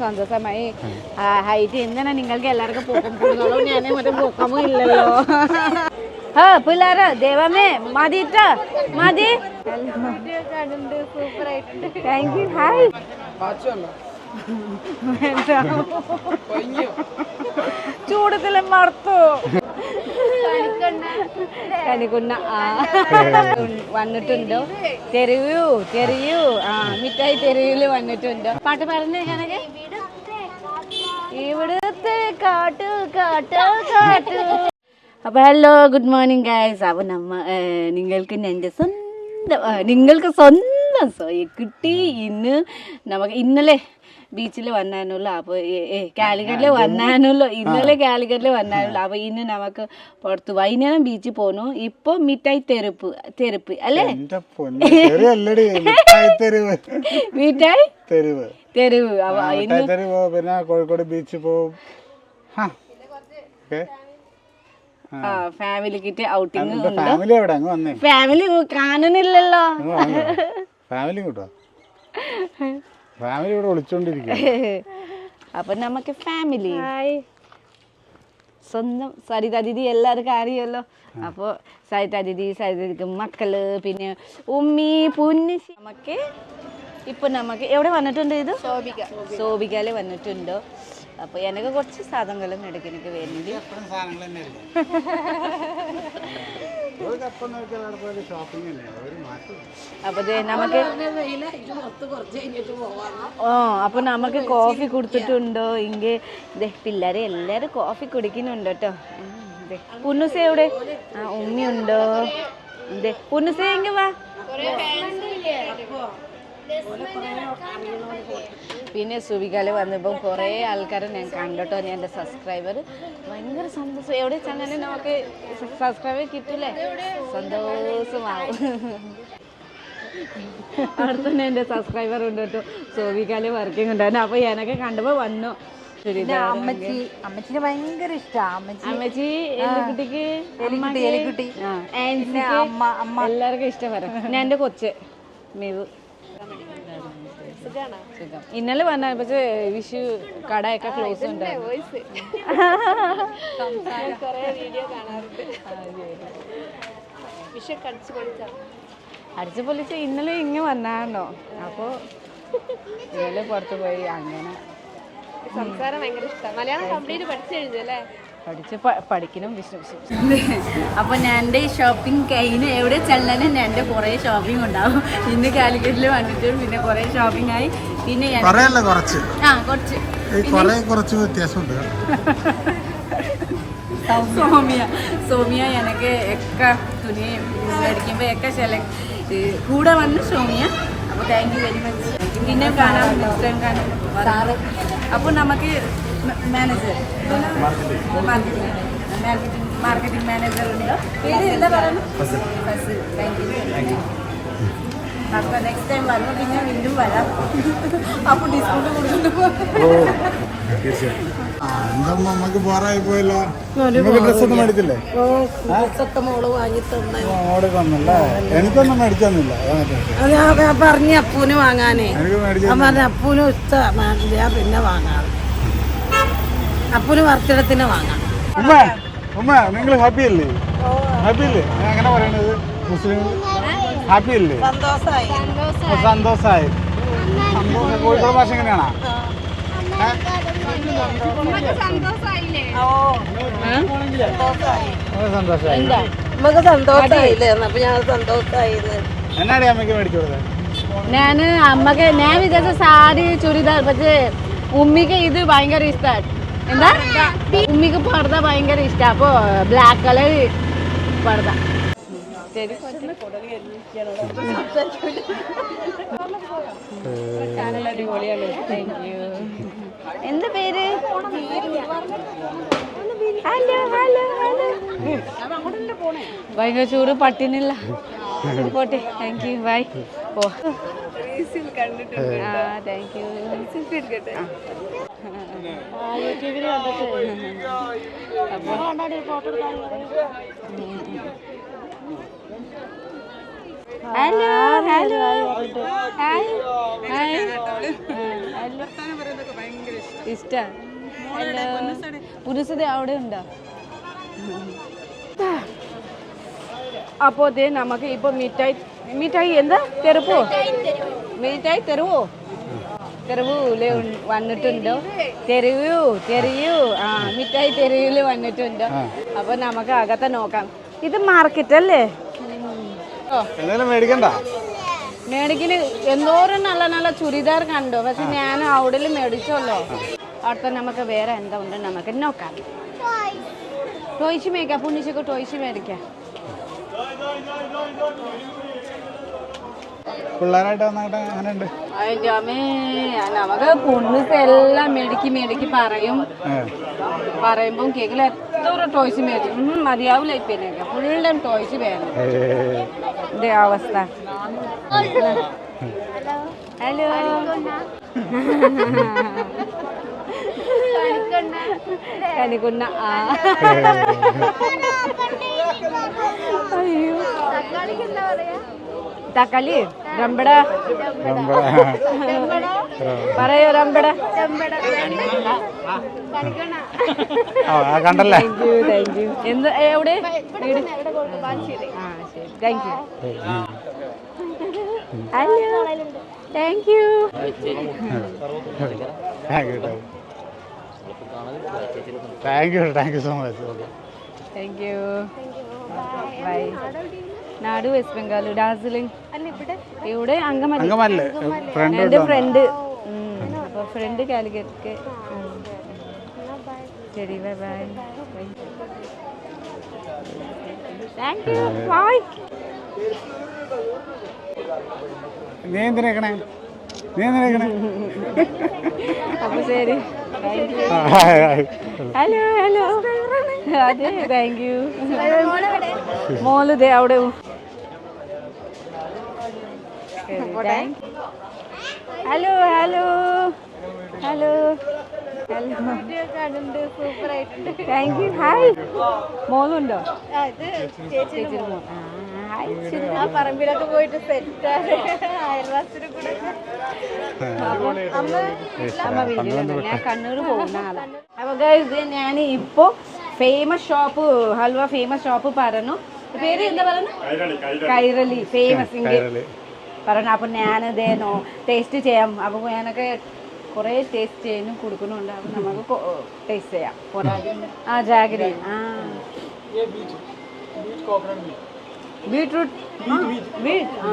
സന്തോഷമായി. ഹൈറ്റ് എന്താണ് നിങ്ങൾക്ക് എല്ലാവർക്കും പൊക്കം ഇല്ലല്ലോ? ആ പിള്ളേര് ദൈവമേ മതിട്ട മതി. താങ്ക് യു ചൂടത്തിലും മറത്തു? കണിക്കുന്ന ആ. വന്നിട്ടുണ്ടോ? തെരുവൂ തെരുവൂ. ആ മിഠായി തെരുവിൽ വന്നിട്ടുണ്ടോ? പാട്ട് പറഞ്ഞേ കണക്ക് ഇവിടുത്തെ കാട്ടു കാട്ടു കാട്ടു. അപ്പൊ ഹലോ ഗുഡ് മോർണിംഗ് ഗൈസ് അപ്പൊ നമ്മ നിങ്ങൾക്ക് എന്റെ സ്വന്തം ആ, നിങ്ങൾക്ക് സ്വന്തം സോയി കിട്ടി ഇന്ന് നമുക്ക് ഇന്നലെ ബീച്ചിൽ വന്നാനുള്ളൂ അപ്പോൾ കാലിക്കറ്റിൽ വന്നാനുള്ളൂ ഇന്നലെ കാലിക്കറ്റിൽ വന്നാനുള്ളൂ അപ്പോൾ ഇന്ന് നമുക്ക് പുറത്ത് വൈകുന്നേരം ബീച്ചിൽ പോന്നു. ഇപ്പൊ മിഠായി തെരുപ്പ് തെരുപ്പ് അല്ലേ? മിഠായി തെരുവ്. തെരുവ്. അപ്പൊ പിന്നെ കോഴിക്കോട് ബീച്ചിൽ പോവും ഫാമിലി കിറ്റ് എന്റെ ഫാമിലി എവിടെ? അങ്ങ് വന്നേ. ഫാമിലി കാണുന്നില്ലല്ലോ. ഫാമിലി കൂട്ടോ? ഫാമിലി ഇവിടെ വിളിച്ചോണ്ടിരിക്കും അപ്പൊ നമുക്ക് ഫാമിലി സ്വന്തം സരിത ദീദി എല്ലാവർക്കും അറിയാലോ അപ്പോൾ സരിത ദീദി സരിത ദീദിക്ക് മക്കൾ പിന്നെ ഉമ്മി പുന്നി നമുക്ക് ഇപ്പൊ നമുക്ക് എവിടെ വന്നിട്ടുണ്ട് ഇത്? ശോഭിക. ശോഭികയിൽ വന്നിട്ടുണ്ടോ. അപ്പൊ എനിക്ക് കുറച്ച് സാധനങ്ങളും ഇടയ്ക്ക് എനിക്ക് വേണ്ടി നമുക്ക് ഓ അപ്പൊ നമുക്ക് കോഫി കൊടുത്തിട്ടുണ്ടോ? ഇങ്ങനെ ദേ പിള്ളേരെ എല്ലാരും കോഫി കുടിക്കുന്നുണ്ട് കേട്ടോ. പുന്നുസ എവിടെ? ആ ഉമ്മയുണ്ടോ? ദേ പുന്നുസ എങ്ക വാ. പിന്നെ സുവികാൽ വന്നപ്പം കുറേ ആൾക്കാരെ ഞാൻ കണ്ടിട്ടോ ഞാൻ എന്റെ സബ്സ്ക്രൈബർ ഭയങ്കര സന്തോഷം. എവിടെ ചങ്ങനെ നമുക്ക് സബ്സ്ക്രൈബർ കിട്ടില്ലേ സന്തോഷമാവും. അവിടെ തന്നെ എന്റെ സബ്സ്ക്രൈബർ ഉണ്ട് കേട്ടോ സോവിക്കാൽ വർക്കിംഗ് ഉണ്ടായിരുന്നു. അപ്പോൾ എനക്ക് കണ്ടപ്പോൾ വന്നു. അമ്മച്ചി. അമ്മച്ചിനെ ഭയങ്കര ഇഷ്ടാ. അമ്മച്ചി. എലിക്കുട്ടിക്ക് എലിക്കുട്ടി, എലിക്കുട്ടി. അമ്മ അമ്മ. എല്ലാവർക്കും ഇഷ്ടപ്പെടാം ഞാൻ എന്റെ കൊച്ച് മേവ്. സുഖം. ഇന്നലെ വന്ന പക്ഷേ വിഷു കടയൊക്കെ ക്ലോസ് ഉണ്ടായിരുന്നു. അടിച്ചു പൊളിച്ച്? ഇന്നലെ ഇങ്ങ് വന്നാണോ അപ്പോ ഇന്നലെ പുറത്തു പോയി അങ്ങനെ. സംസാരം ഭയങ്കര ഇഷ്ടം. മലയാളം കംപ്ലീറ്റ് പഠിച്ചു പഠിച്ചെഴുതല്ലേ പഠിച്ച് പ- പഠിക്കണം വിഷ്ണു അപ്പൊ ഞാൻ എന്റെ ഷോപ്പിംഗ് കഴിഞ്ഞ് എവിടെ ചെല്ലാനും? എന്റെ കുറേ ഷോപ്പിംഗ് ഉണ്ടാവും. ഇന്ന് കാലിക്കറ്റിൽ വന്നിട്ട് പിന്നെ കുറേ ഷോപ്പിംഗ് ആയി. പിന്നെ ഞാൻ കുറച്ച്? ആ കുറച്ച്. ഈ കുറെ കുറച്ച് വ്യത്യാസമുണ്ട്. സോമിയ. സോമിയ എനിക്ക് ഒക്കെ തുണി മേടിക്കുമ്പോൾ ഒക്കെ സെലക്ട് കൂടെ വന്നു സോമിയ. അപ്പോൾ താങ്ക് യു വെരി മച്ച് പിന്നെ കാണാം നെക്സ്റ്റ് ടൈം കാണാം അപ്പോൾ നമുക്ക് മാനേജർ മാർക്കറ്റിംഗ് മാർക്കറ്റിംഗ് മാനേജർ ഉണ്ട്. പേര് എന്താ പറയുന്നത്? ഫസിൽ. താങ്ക് യു അപ്പോൾ നെക്സ്റ്റ് ടൈം വരുമ്പോൾ പിന്നെ വീണ്ടും വരാം. അപ്പോൾ ഡിസ്കൗണ്ട് കൊടുക്കുന്നുണ്ട് നമുക്ക് ബോറായി പോയല്ലോ. ഡ്രസ് ഒന്നും മേടിച്ചില്ലേ? മോൾ വാങ്ങി തന്നെ ഓടി തന്നല്ലേ എനിക്കൊന്നും മേടിച്ചൊന്നുമില്ല. ഞാൻ പറഞ്ഞ അപ്പൂന് വാങ്ങാനേ. അപ്പൂന് ഇഷ്ടമാണില്ല പിന്നെ വാങ്ങാം അപ്പൂന് വർത്തിടത്തിന് വാങ്ങാം. ഉമ്മ ഉമ്മ നിങ്ങൾ ഹാപ്പി അല്ലേ? ഹാപ്പി അല്ലേ? ഞാൻ എങ്ങനെ പറയണത്? മുസ്ലിം ഹാപ്പി അല്ലേ? സന്തോഷമായി കോഴിക്കോട് ഭാഷ എങ്ങനെയാണോ? നമുക്ക് സന്തോഷമായില്ലേ അപ്പൊ ഞാൻ സന്തോഷമായിന്ന് എന്നാടി അമ്മയ്ക്ക് മേടിച്ചു കൊടുത്തത് ഞാൻ അമ്മയ്ക്ക് ഞാൻ വിചാരിച്ച സാരി ചുരിദാർ പക്ഷേ ഉമ്മിക്ക് ഇത് ഭയങ്കര ഇഷ്ടമാണ് എന്താ? ഉമ്മിക്ക് പർദ്ദ ഭയങ്കര ഇഷ്ടം. അപ്പൊ ബ്ലാക്ക് കളർ പർദ്ദ. എന്താ പേര്? Hello hello hello. ഭയങ്കര ചൂട് പട്ടിനില്ല പോട്ടെ താങ്ക് യു ബൈ ഓ ആ താങ്ക് യു യൂട്യൂബിൽ കണ്ടിട്ട് അപ്പോൾ ഹലോ ഹലോ ഹായ് ഹായ് ഇഷ്ടം പുരുഷത അവിടെ ഉണ്ടോ? അപ്പോൾ നമുക്ക് ഇപ്പോൾ മിഠായി മിഠായി എന്താ? തെരുപ്പോ മിഠായി തെരുവോ? തെരുവിൽ വന്നിട്ടുണ്ടോ? തെരുവു തെരുവു ആ മിഠായി തെരുവിൽ വന്നിട്ടുണ്ടോ? അപ്പൊ നമുക്ക് അകത്തെ നോക്കാം. ഇത് മാർക്കറ്റ് അല്ലേ? മേടിക്കണ്ട? മേടിക്കൽ എന്തോരം നല്ല നല്ല ചുരിദാർ കണ്ടു? പക്ഷെ ഞാൻ അവിടെ മേടിച്ചല്ലോ അവിടുത്തെ നമുക്ക് വേറെ എന്താ ഉണ്ട് നമുക്ക് നോക്കാം. ടോയ്സ് മേടിക്കാം. പുണ്ണിച്ചൊക്കെ ടോയ്സ് മേടിക്കാം. പിള്ളേരായിട്ട് വന്നിട്ട് അങ്ങനെ ഉണ്ട് അതിന്റെ അമ്മേ നമുക്ക് പുണ്ണിസ് എല്ലാം മെടുക്കി മെടുക്കി പറയും. പറയുമ്പോൾ കേക്കിൽ എത്ര ടോയ്സ് മേടിക്കും മതിയാവില്ല ഫുൾ ഫുള്ളും ടോയ്സ് വേണം. ഇതേ അവസ്ഥ. ഹലോ. കണിക്കുന്ന ആ. അയ്യോ. തക്കാളി രമ്പട? പറയോ രമ്പട. കണ്ടല്ലേ? താങ്ക് യു താങ്ക് യു എന്ത് എവിടെ? Thank you hello thank you thank you thank you so much okay thank you bye നാട് വെസ്റ്റ് ബംഗാൾ ഡാർജിലിംഗ് ഇവിടെ അങ്കമല്ലി എന്റെ ഫ്രണ്ട് അപ്പോൾ ഫ്രണ്ട് കാലിക്കറ്റ്. ശരി bye bye thank you bye നീ എന്തിനേക്കണേ? നീ എന്തിനേക്കണേ? അപ്പോൾ ശരി. ഹലോ ഹലോ അതെ താങ്ക് യു മോൾ ദേ അവിടെ hello hello. Hello. Hello. Super ആയിട്ടുണ്ട് താങ്ക് യു ഹായ് മോളുണ്ടോ പറമ്പിലൊക്കെ പോയിട്ട് സെറ്റ്. അയൽവാസിയുടെ കൂടെ. അമ്മ വീട്ടിലുണ്ട്. ഞാൻ കണ്ണൂർ പോകുന്ന ആളാണ് അപ്പൊ guys, ഞാൻ ഇപ്പോ famous shop halwa famous shop പറഞ്ഞു. പേര് എന്താ പറഞ്ഞു കൈരളി ഫേമസ്. പറഞ്ഞു അപ്പം ഞാനിത് നോ ടേസ്റ്റ് ചെയ്യാം. അപ്പോൾ ഞാനൊക്കെ കുറേ ടേസ്റ്റ് ചെയ്യാനും കൊടുക്കുന്നുണ്ട്. അപ്പം നമുക്ക് ടേസ്റ്റ് ചെയ്യാം. ആ ജാഗരി. ആ. ബീട്രൂട്ട്. ബീറ്റ് ആ.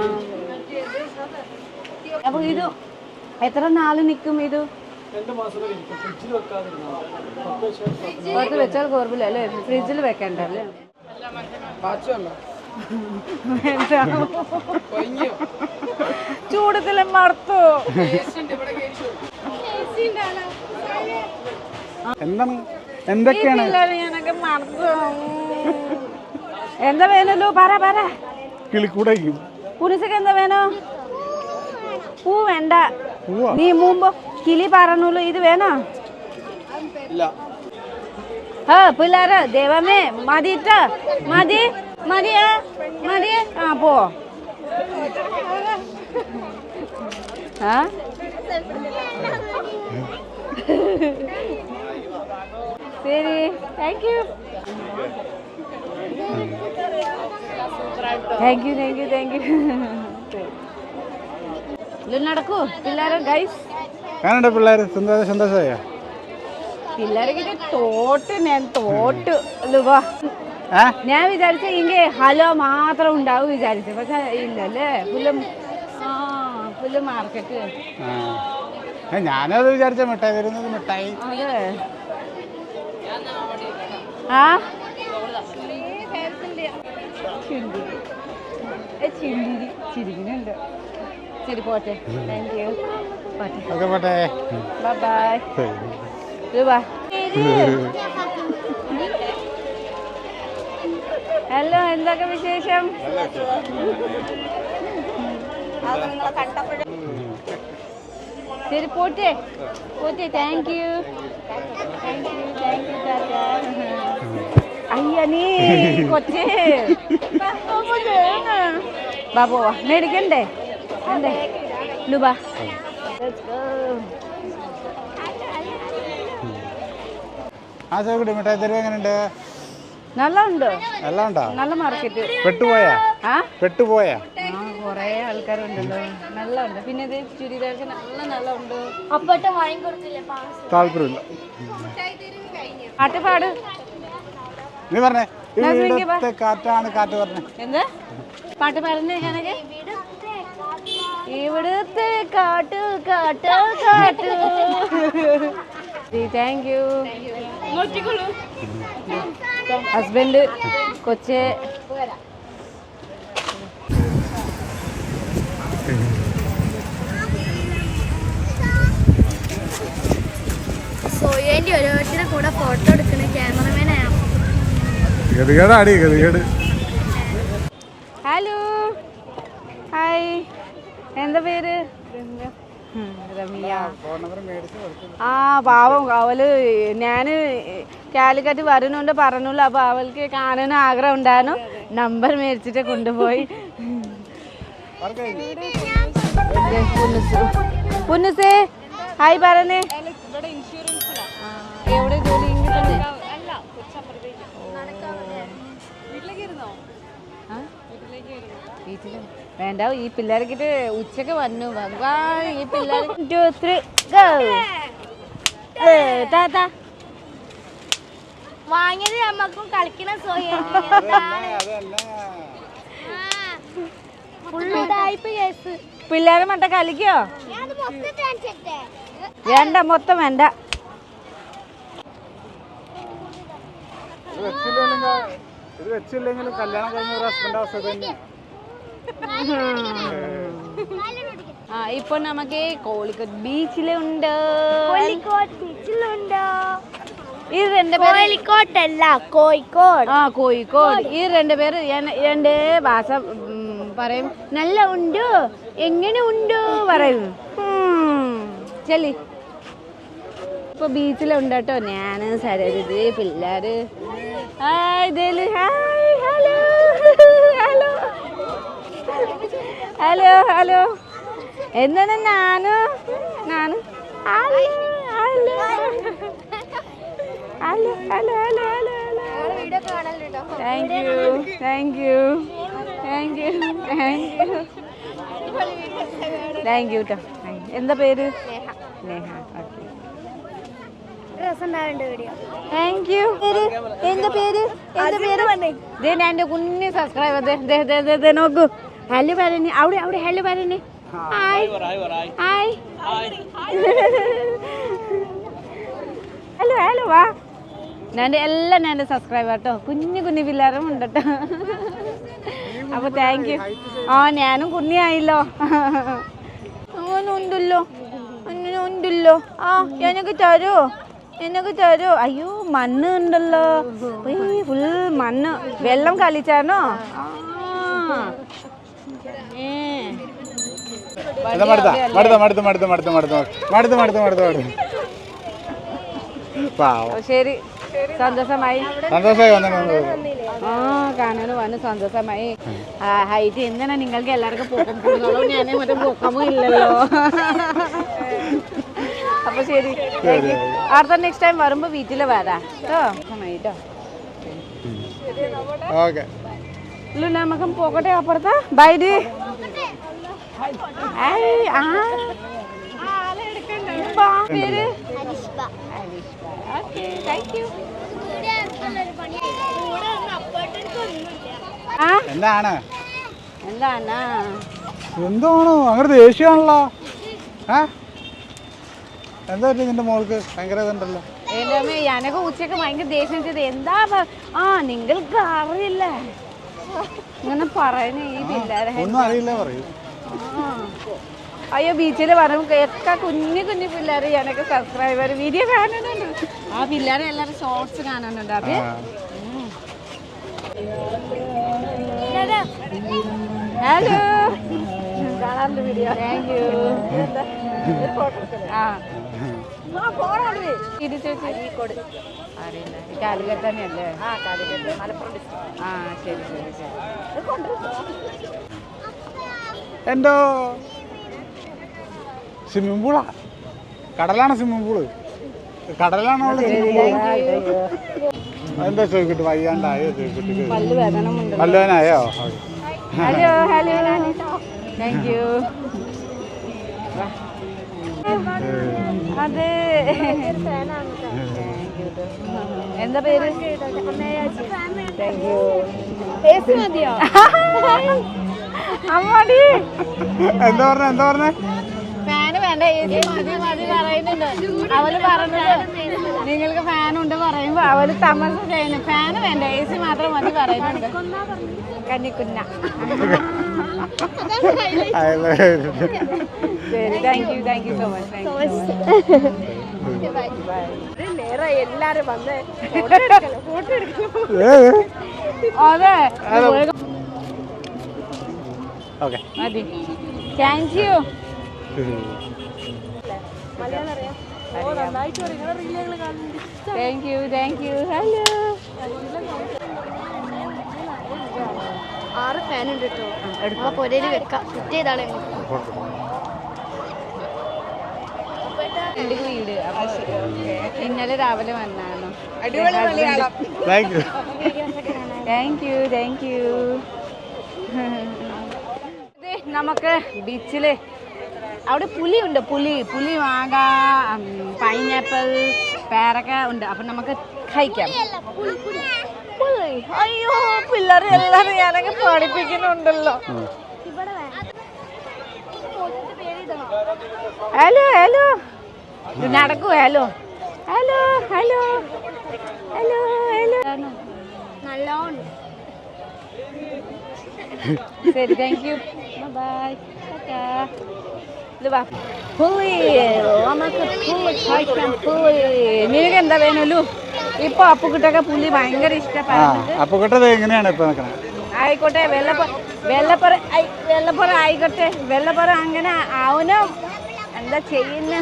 അപ്പൊ ഇത് എത്ര നാൾ നിൽക്കും. ഇത് പുറത്ത് വെച്ചാൽ കുഴപ്പമില്ല അല്ലേ? ഫ്രിഡ്ജിൽ വെക്കണ്ടല്ലേ ചൂടത്തിലെ മറത്തോ. എന്താണ്? എന്തൊക്കെയാണ്? എന്താ വേണല്ലോ പറ പറ. കിളിക്കൂടേക്കും പുരുഷക്ക് എന്താ വേണോ? പൂ വേണ്ട. നീ മുമ്പ് കിളി പറഞ്ഞുള്ളൂ ഇത് വേണോ? പിള്ളേര് ദൈവമേ മതിട്ടോ? മതി. മതി മതി ആ പോ. ആ? ശരി. Thank you thank you thank you thank you ഇത് നടക്കൂ. പിള്ളേരെ ഗൈസ് കാണണ്ട പിള്ളേര്. സന്തോഷ സന്തോഷമായ പിള്ളേരെ തോട്ട് ഞാൻ തോട്ട്. ലുവാ ഞാൻ വിചാരിച്ച ഇങ്ങനെ ഹലോ മാത്രം ഉണ്ടാവും വിചാരിച്ചു. പക്ഷെ ഇല്ലല്ലേ? പുല്ലും ആ പുല്ല് മാർക്കറ്റ് ഞാനത് വിചാരിച്ച മിഠായി വരുന്നത് മിഠായി. അതെ. ആ? ചിന്തിരി ചിന്തിരി. ചിരിക്കുന്നുണ്ട്. ശരി പോട്ടെ. താങ്ക് യു പോട്ടെ. പോട്ടെ. ബൈ ബൈ രൂപ ഹലോ എന്തൊക്കെ വിശേഷം? ശരി പോട്ടെ. പോട്ടെ താങ്ക് യു താങ്ക് യു കൊച്ചേ. ബാ പോവാ മേടിക്കണ്ടേ? അതെ ലുബ ആ സൗകര്യം. മിഠായി തെരുവ്? എങ്ങനെയുണ്ട്? നല്ല ഉണ്ട് എല്ലാം ഉണ്ടോ നല്ല മാർക്കറ്റ് പെട്ടുപോയാ? പെട്ടുപോയാ കൊറേ ആൾക്കാരുണ്ടല്ലോ. നല്ല ഉണ്ട് പിന്നെ ഇത് ചുരിദാർക്ക് നല്ല നല്ല ഉണ്ട് താല്പര്യമില്ല. പാട്ട് പാട് നീ പറഞ്ഞേ. ഇവിടുത്തെ കാറ്റാണ് കാറ്റ് പറഞ്ഞേ. എന്ത്? പാട്ട് പാടുന്നേ ഞാനൊക്കെ? ഇവിടുത്തെ കാട്ട് കാട്ട് കാട്ട്. താങ്ക് യു ഹസ്ബൻഡ് കൊച്ച്. സോയേന്റെ ഓരോരുത്തരുടെ കൂടെ ഫോട്ടോ എടുക്കുന്ന ക്യാമറമാനാണ് ഗതികേടാടി ഗതികേട്. ഹലോ. ഹായ്. എന്താ പേര്? രമ്യ ആ. പാവം. അവൾ ഞാൻ കാലിക്കറ്റ് വരുന്നുണ്ട് പറഞ്ഞുള്ളൂ. അപ്പോൾ അവൾക്ക് കാണാൻ ആഗ്രഹം ഉണ്ടായിരുന്നു. നമ്പർ മേടിച്ചിട്ട് കൊണ്ടുപോയി. പുന്നുസ്. ഹായ് പറഞ്ഞേ. എവിടെ ജോലി വേണ്ട ഈ പിള്ളേർക്കിട്ട് ഉച്ചയ്ക്ക് വന്നു. ഭഗവാൻ ഈ പിള്ളേർ ടു ത്രീ ഗോ താത്ത വാങ്ങിയത് നമ്മക്കും കളിക്കണ പിള്ളേരെ മട്ട കളിക്കോ? വേണ്ട മൊത്തം വേണ്ട. ഇത് വെച്ചില്ലെങ്കിൽ കല്യാണം കഴിഞ്ഞ ഒരു ഹസ്ബൻഡ് അവസ്ഥ തന്നെ. ഇപ്പൊ നമുക്ക് കോഴിക്കോട് ബീച്ചിലുണ്ട്. കോഴിക്കോട് ബീച്ചിലുണ്ട്. ഈ രണ്ട് പേര് കോഴിക്കോട്ടല്ല കോഴിക്കോട്. ആ കോഴിക്കോട്. ഈ രണ്ട് പേര് രണ്ട് ഭാഷ പറയും. നല്ല ഉണ്ട് എങ്ങനെ ഉണ്ട് പറയും. ചെല്ലി. ഇപ്പൊ ബീച്ചിലുണ്ട് കേട്ടോ. ഞാൻ സരരുത് പിള്ളേര്. Hi hello. Hello. Hello hello എന്താണ് നാനു? Nanu? Hello hello. Hello hello thank you thank you thank you thank you thank you കേട്ടോ എന്താ പേര്? നേഹ. ഓക്കെ താങ്ക് യു പേര്? ദേ ഞാൻ എന്റെ കുഞ്ഞു സബ്സ്ക്രൈബർ നോക്കൂ. ഹലോ പറഞ്ഞേ അവിടെ അവിടെ. ഹലോ പറഞ്ഞേ ഹായ് ഹായ് ഹലോ ഹലോ വാ. ഞാൻ എല്ലാം ഞാൻ സബ്സ്ക്രൈബർ കേട്ടോ കുഞ്ഞു കുഞ്ഞു പിള്ളേരും ഉണ്ട് കേട്ടോ അപ്പൊ താങ്ക് യു ആ ഞാനും കുഞ്ഞിയായില്ലോ ഉണ്ടല്ലോ ഉണ്ടല്ലോ ആ എനിക്ക് തരുമോ എനിക്ക് തരോ? അയ്യോ മണ്ണ് ഉണ്ടല്ലോ. ഫുൾ മണ്ണ്. വെള്ളം കളിച്ചാണോ ആ. ശരി. സന്തോഷമായി. സന്തോഷമായി ആ വന്ന് സന്തോഷമായി. ഹൈറ്റ് എന്താണ് നിങ്ങൾക്ക് എല്ലാവർക്കും പൊക്കം ഞാൻ മറ്റേ പൊക്കമോ ഇല്ലല്ലോ? അപ്പൊ ശരി. അടുത്ത നെക്സ്റ്റ് ടൈം വരുമ്പോ വീട്ടിൽ വരാം. കേട്ടോ? കേട്ടോ ഓക്കെ. ഇല്ല നമുക്ക് പോകട്ടെ അപ്പുറത്ത് ബൈ ഡി ഏയ്, ആ. ബാ, പേര് എന്താണ്? എന്താണ്? എന്താണോ അങ്ങനെ ദേഷ്യമാണല്ലോ. ഏ എന്താ പറ്റി നിന്റെ മോൾക്ക്? ഭയങ്കര ഇതുണ്ടല്ലോ. എനക്ക് ഉച്ചയ്ക്ക് ഭയങ്കര ദേഷ്യം ചെയ്ത് എന്താ ആ നിങ്ങൾക്ക് അറിയില്ല ഇങ്ങനെ പറയുന്ന ഈ പിള്ളേരെ ഒന്നും അറിയില്ല പറയൂ. ആ. അയ്യോ ബീച്ചിൽ വരുമ്പോൾ ഒക്കെ കുഞ്ഞു കുഞ്ഞു പിള്ളേർ ഞാനൊക്കെ സബ്സ്ക്രൈബർ വീഡിയോ കാണുന്നുണ്ട്. ആ പിള്ളേരെ എല്ലാവരും ഷോർട്സ് കാണുന്നുണ്ട് അപ്പൊ ഹലോ കാണാറുണ്ട് വീഡിയോ താങ്ക് യു ആ. ഇത് ചേച്ചി. അരീക്കോട് അറിയില്ല. ഈ കാലിക്കറ്റ് തന്നെയല്ലേ? ആ കാലിക്കറ്റ്. മലപ്പുറം ഡിസ്ട്രിക്ട് ആ ശരി ശരി ശരി. എന്തോ? സ്വിമ്മിംഗ് പൂളാ? കടലാണ് സ്വിമ്മിംഗ് പൂൾ? കടലാണോ എന്താ ചോദിക്കട്ടെ? വയ്യാണ്ടായോ ചോദിക്കട്ടെ? പല്ലുവേനായോ ഹലോ ഹലോ താങ്ക് യു അതെ. എന്താ പേര്? അമ്മാടി. എന്താ പറഞ്ഞ എന്താ പറഞ്ഞ? ഫാന് വേണ്ട മതി മതി പറയുന്നുണ്ട്. അവർ പറഞ്ഞത് നിങ്ങൾക്ക് ഫാൻ ഉണ്ട് പറയുമ്പോ അവർ തമസ ചെയ്യുന്നു. ഫാന് വേണ്ട എ സി മാത്രം മതി പറയുന്നുണ്ട്. കന്നിക്കുന്ന ശരി thank you thank you so much thank you നേരെ എല്ലാരും വന്ന് ഫോട്ടോ എടുക്കണം ഫോട്ടോ എടുക്കണം. അതെ. ഓക്കെ. മതി. താങ്ക് യു മലയാളം അറിയാം. ഓ നന്നായിട്ട് പറയും. നിങ്ങളുടെ റീലുകൾ കാണുന്നുണ്ട്. Thank you thank you hello ആറ് ഫാൻ ഉണ്ട് കേട്ടോ ആ പൊരയിൽ വെക്കാം. ഫിറ്റ് ചെയ്താണ്. എന്റെ വീട് ഇന്നലെ രാവിലെ വന്നാണ് thank you thank you thank you നമുക്ക് ബീച്ചിൽ അവിടെ പുലി. ഉണ്ട് പുലി പുലി മാങ്ങ പൈനാപ്പിൾ പേരക്ക ഉണ്ട്. അപ്പൊ നമുക്ക് കഴിക്കാം. പുളി അയ്യോ പിള്ളേർ എല്ലാരും ഞാനൊക്കെ പഠിപ്പിക്കുന്നുണ്ടല്ലോ. Hello hello. നടക്കൂ hello. Hello hello. Hello hello. നല്ലോണം. ശരി താങ്ക് യു ബൈ ഇത് വാ. പുളി നമുക്ക് പുളി കഴിക്കാം പുളി നിനക്ക് എന്താ വേണമല്ലോ ഇപ്പൊ അപ്പുക്കുട്ടൊക്കെ പുലി ഭയങ്കര എങ്ങനെയാണ് ഇപ്പൊ നിൽക്കണേ ആയിക്കോട്ടെ വെള്ളപ്പുറ വെള്ളപ്പുറ വെള്ളപ്പുറ ആയിക്കോട്ടെ. വെള്ളപ്പുറ അങ്ങനെ ആവണം. എന്താ ചെയ്യുന്ന?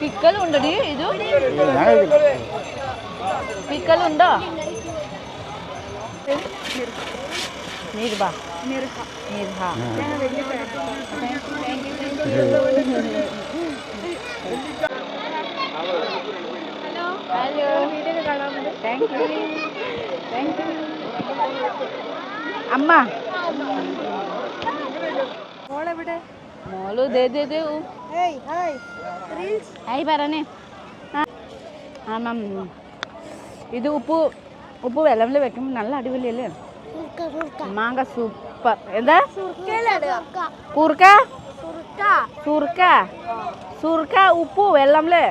പിക്കലുണ്ടടി ഇത്? പിക്കലുണ്ടോ? നിർഭ നിർഭ hello. Thank you thank you അമ്മ. മോളെവിടെ? മോൾ പറഞ്ഞേ ആ ഇത് ഉപ്പ് ഉപ്പ് വെള്ളത്തിൽ വെക്കുമ്പോൾ നല്ല അടിപൊളിയല്ലേ? മാങ്ങ സൂപ്പർ. എന്താ? കൂർക്ക സുർക്ക. സുർക്ക ഉപ്പ് വെള്ളംലേ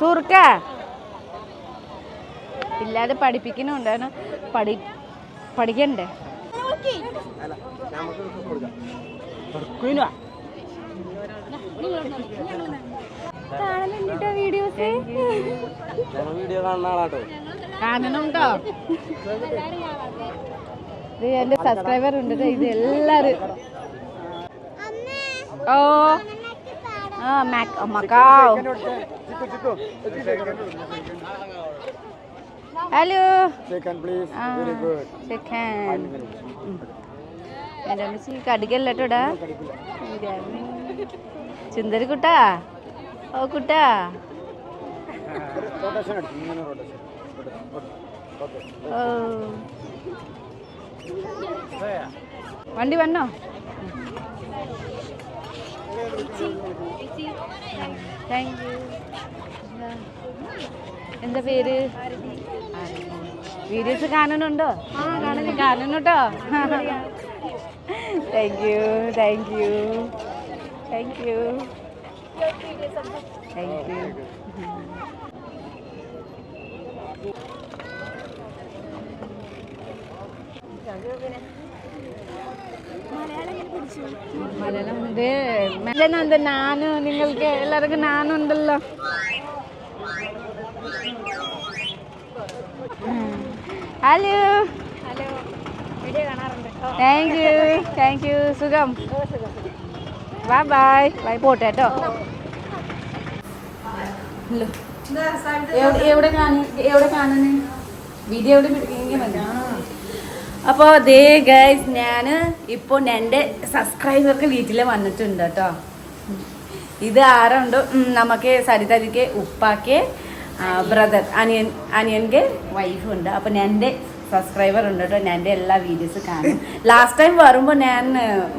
സുർക്ക. പിള്ളേരെ പഠിപ്പിക്കുന്നുണ്ടായിരുന്നു പഠി പഠിക്കണ്ടേ? വീഡിയോസ്? കാണണുണ്ടോ ഇത് എന്റെ സബ്സ്ക്രൈബർ ഉണ്ട് ദേ ഇത് എല്ലാരും. ഓ. ആ മാക് മക്കാവ് ഹലോ ആ സെക്കൻഡ് എന്റെ അമ്മച്ചി കടിക്കല്ലേട്ടോടാ ചുന്ദരി കുട്ടാ ഓ കുട്ടാ ഓ വണ്ടി വന്നോ താങ്ക് യു എന്താ പേര്? വീഡിയോസ് കാണുന്നുണ്ടോ? കാണുന്നുട്ടോ thank you thank you thank you thank you Malayalam ഉണ്ട്. മലയാളം നാനു നിങ്ങൾക്ക് എല്ലാവർക്കും നാനുണ്ടല്ലോ. ഹലോ ഹലോ വീഡിയോ കാണാറുണ്ട്. താങ്ക് യു താങ്ക് യു സുഖം? ബൈ ബൈ ബൈ പോട്ടെ കേട്ടോ. എവിടെ കാണു എവിടെ കാണുന്നു? വീഡിയോ എവിടെ അപ്പോൾ ദേ ഗൈസ് ഞാൻ ഇപ്പോൾ എന്റെ സബ്സ്ക്രൈബർക്ക് വീട്ടിൽ വന്നിട്ടുണ്ട് കേട്ടോ. ഇത് ആരുണ്ടോ നമുക്ക് സരിതരിക്ക് ഉപ്പാക്ക് ബ്രദർ അനിയൻ അനിയന്റെ വൈഫുണ്ട് അപ്പം എന്റെ സബ്സ്ക്രൈബർ ഉണ്ട് കേട്ടോ ഞാൻ എന്റെ എല്ലാ വീഡിയോസ് കാണും. ലാസ്റ്റ് ടൈം വരുമ്പോൾ ഞാൻ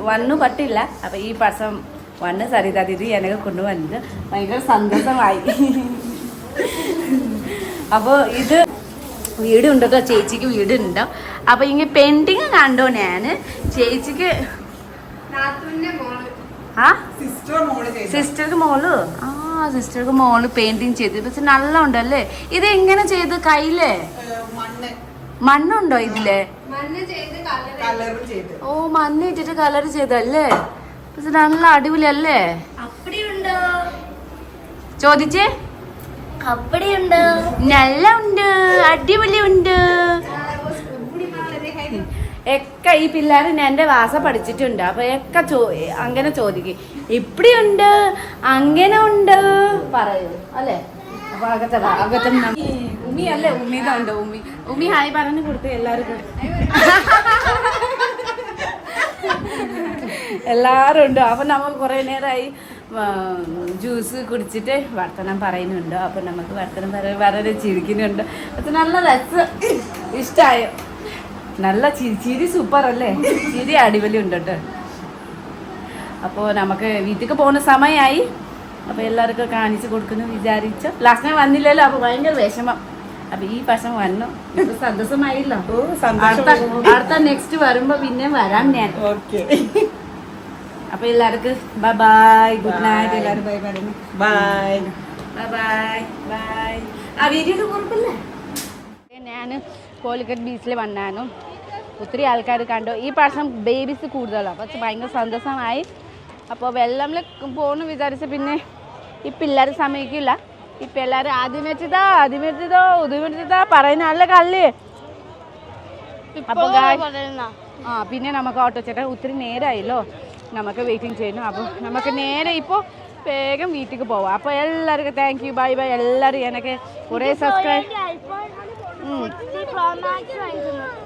വന്നു പറ്റില്ല. അപ്പം ഈ വർഷം വന്ന് സരിത ദീദി എനക്ക് കൊണ്ടുവന്നത്. ഭയങ്കര സന്തോഷമായി. അപ്പോൾ ഇത് വീടുണ്ട് കേട്ടോ ചേച്ചിക്ക് വീടുണ്ട്. അപ്പോൾ ഇങ്ങനെ പെയിന്റിങ് കണ്ടോ ഞാൻ? ചേച്ചിക്ക് ആ? സിസ്റ്റർ മോൾ? ആ. സിസ്റ്റർക്ക് മോൾ പെയിന്റിങ് ചെയ്തു. പക്ഷെ നല്ല ഉണ്ടല്ലേ ഇത് എങ്ങനെ ചെയ്ത് കയ്യിലേ? മണ്ണുണ്ടോ ഇതിൽ? മണ്ണ് ചെയ്ത്. കളർ ഓ മണ്ണ് ഇട്ടിട്ട് കളർ ചെയ്തല്ലേ പക്ഷെ നല്ല അടിപൊളിയല്ലേ? അല്ലേ ചോദിച്ചേ? അപ്പടിയുണ്ടോ? നല്ല ഉണ്ട് അടിപൊളി ഉണ്ട് ഒക്കെ ഈ പിള്ളേർ എന്റെ വാസ പഠിച്ചിട്ടുണ്ട്. അപ്പോൾ ഒക്കെ ചോ അങ്ങനെ ചോദിക്കും. ഇപ്പടിയുണ്ട്? അങ്ങനെ ഉണ്ട് പറയൂ. അല്ലേ? ഉമ്മി. നം- ഉമ്മി അല്ലേ? ഉമ്മിതുണ്ട് ഉമ്മി. ഉമ്മി ഹായ് പറഞ്ഞു കൊടുത്തു എല്ലാവർക്കും. എല്ലാവരും ഉണ്ട്. അപ്പം നമ്മൾ കുറേ നേരമായി ജ്യൂസ് കുടിച്ചിട്ട് വർത്തനം പറയുന്നുണ്ട്. അപ്പം നമുക്ക് വർത്തനം പറയാൻ വളരെ ചിരിക്കുന്നുണ്ട്. അത് നല്ല രസം ഇഷ്ടമായോ നല്ല ചിരി ചിരി സൂപ്പർ അല്ലേ? ചിരി അടിപൊളി ഉണ്ട് കേട്ടോ അപ്പോൾ നമുക്ക് വീട്ടിലേക്ക് പോകുന്ന സമയമായി അപ്പോൾ എല്ലാവർക്കും കാണിച്ചു കൊടുക്കുന്നു വിചാരിച്ചു. ലാസ്റ്റ് ടൈം വന്നില്ലല്ലോ അപ്പോൾ ഭയങ്കര വിഷമം. അപ്പൊ ഈ പശം വന്നു. സന്തോഷമായില്ലോ. അടുത്ത നെക്സ്റ്റ് വരുമ്പോൾ പിന്നെ വരാം ഞാൻ. ഓക്കെ. അപ്പൊ എല്ലാവർക്കും ബൈ ബൈ ഗുഡ് നൈറ്റ് എല്ലാവരും bye bye bye bye bye ആ വീഡിയോ കുറിപ്പില്ലേ ഞാൻ കോലിക്കറ്റ് ബീച്ചിൽ വന്നാനും. ഒത്തിരി ആൾക്കാർ കണ്ടു. ഈ പ്രാവശ്യം ബേബീസ് കൂടുതലാണ് അപ്പോൾ ഭയങ്കര സന്തോഷമായി. അപ്പോൾ വെള്ളമിൽ പോകുന്നു വിചാരിച്ച് പിന്നെ ഇപ്പം എല്ലാവരും സമ്മതിക്കില്ല ഇപ്പം എല്ലാവരും ആദ്യം വെച്ചതാ ആദ്യം വെച്ചതോ വെച്ചതാ പറയുന്ന നല്ല കള്ളി അപ്പോൾ ആ പിന്നെ നമുക്ക് ഓട്ടോ ചേട്ടൻ ഒത്തിരി നേരമായല്ലോ നമുക്ക് വെയിറ്റിംഗ് ചെയ്യുന്നു. അപ്പോൾ നമുക്ക് നേരെ ഇപ്പോൾ വേഗം വീട്ടിലേക്ക് പോവാം. അപ്പോൾ എല്ലാവർക്കും താങ്ക് യു ബൈ ബൈ എല്ലാവരും എനിക്ക് കുറേ സബ്സ്ക്രൈബ്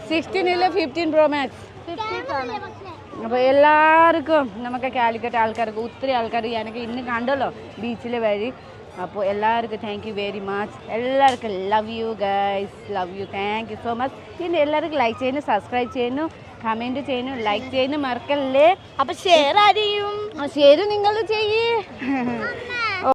സിക്സ്റ്റീൻ ഇല്ല ഫിഫ്റ്റീൻ പ്രോ മാക്സ് അപ്പോൾ എല്ലാവർക്കും നമുക്ക് കാലിക്കറ്റ് ആൾക്കാർക്ക് ഒത്തിരി ആൾക്കാർ എനിക്ക് ഇന്ന് കണ്ടല്ലോ ബീച്ചിൽ വഴി. അപ്പോൾ എല്ലാവർക്കും താങ്ക് യു വെരി മച്ച് എല്ലാവർക്കും love you guys love you thank you so much പിന്നെ എല്ലാവർക്കും ലൈക്ക് ചെയ്യുന്നു സബ്സ്ക്രൈബ് ചെയ്യുന്നു കമന്റ് ചെയ്യുന്നു ലൈക്ക് ചെയ്യുന്നു മറക്കല്ലേ? അപ്പോൾ ഷെയർ ആരെയും? ഷെയർ നിങ്ങൾ ചെയ്യേ.